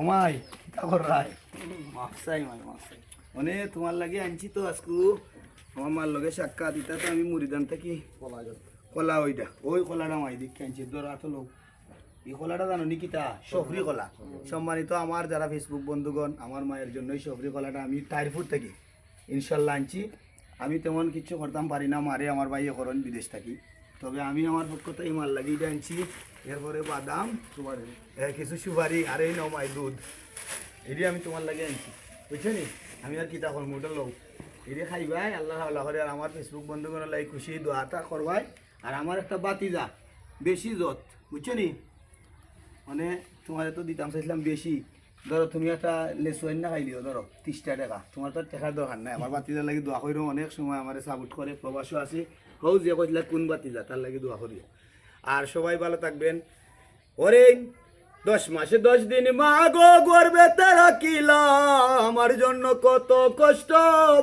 ওমাই তারপর রায় মাফসাই মাই মাফসাই মানে তোমার লাগে আনছি তো আজকু। আমার মার লগে সাক্ষাৎ ইতা তো আমি মুড়িদান থাকি। কলা ওইটা ওই কলাটা মাই দিকে আনছি ধরা তো লোক। এই কলাটা জানো নি কিতা? সফরি কলা। সম্মানিত আমার যারা ফেসবুক বন্ধুগণ আমার মায়ের জন্য এই সফরি কলাটা আমি টাইরপুর থেকে। ইনশাল্লাহ আনছি। আমি তেমন কিছু করতাম পারি না মারে আমার ভাই করেন বিদেশ থাকি। তবে আমি আমার পক্ষ থেকে মাল লাগিয়ে আনছি। এরপরে বাদাম সুপারি। কিছু সুপারি আর এই নমাই দুধ। এটি আমি তোমার লাগে আনছি। বুঝছ নি? আমি আর কিতা করব ওটা লোক এটি খাইবাই আল্লাহ আল্লাহ করে। আর আমার ফেসবুক বন্ধুগণের লাগে খুশি দোয়াটা করবাই। আর আমার একটা বাতি যা বেশি যত বুঝছ নি? মানে তোমার তো দিতাম চাইছিলাম বেশি। ধরো তুমি একটা লেসু না খাইলিও, ধরো ত্রিশটা টাকা। তোমার তো টাকার দরকার নাই। আমার বাতিজার লাগি দোয়া করিও অনেক সময় আমার সাপোর্ট করে প্রবাসও আছে। হৌ যে কইলা কোন বাতিজা তার লাগি দোয়া করিও আর সবাই ভালো থাকবেন। ওরে দশ মাসে দশ দিন মা গো গর্বেতে রাখিলা আমার জন্য কত কষ্ট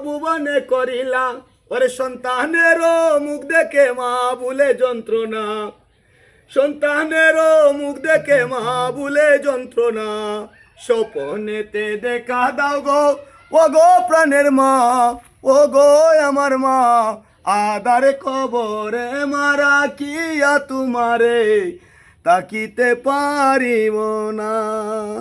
ভুবনে করিলা। ওরে সন্তানেরও মুখ দেখে মা ভুলে যন্ত্রণা। সন্তানেরও মুখ দেখে মা ভুলে যন্ত্রণা। স্বপনেতে দেখা দাও গো। ও গো প্রাণের মা, ও গো আমার মা, আদারে কবরে মারা কিয়া তোমারে, তাকিতে পারিব না।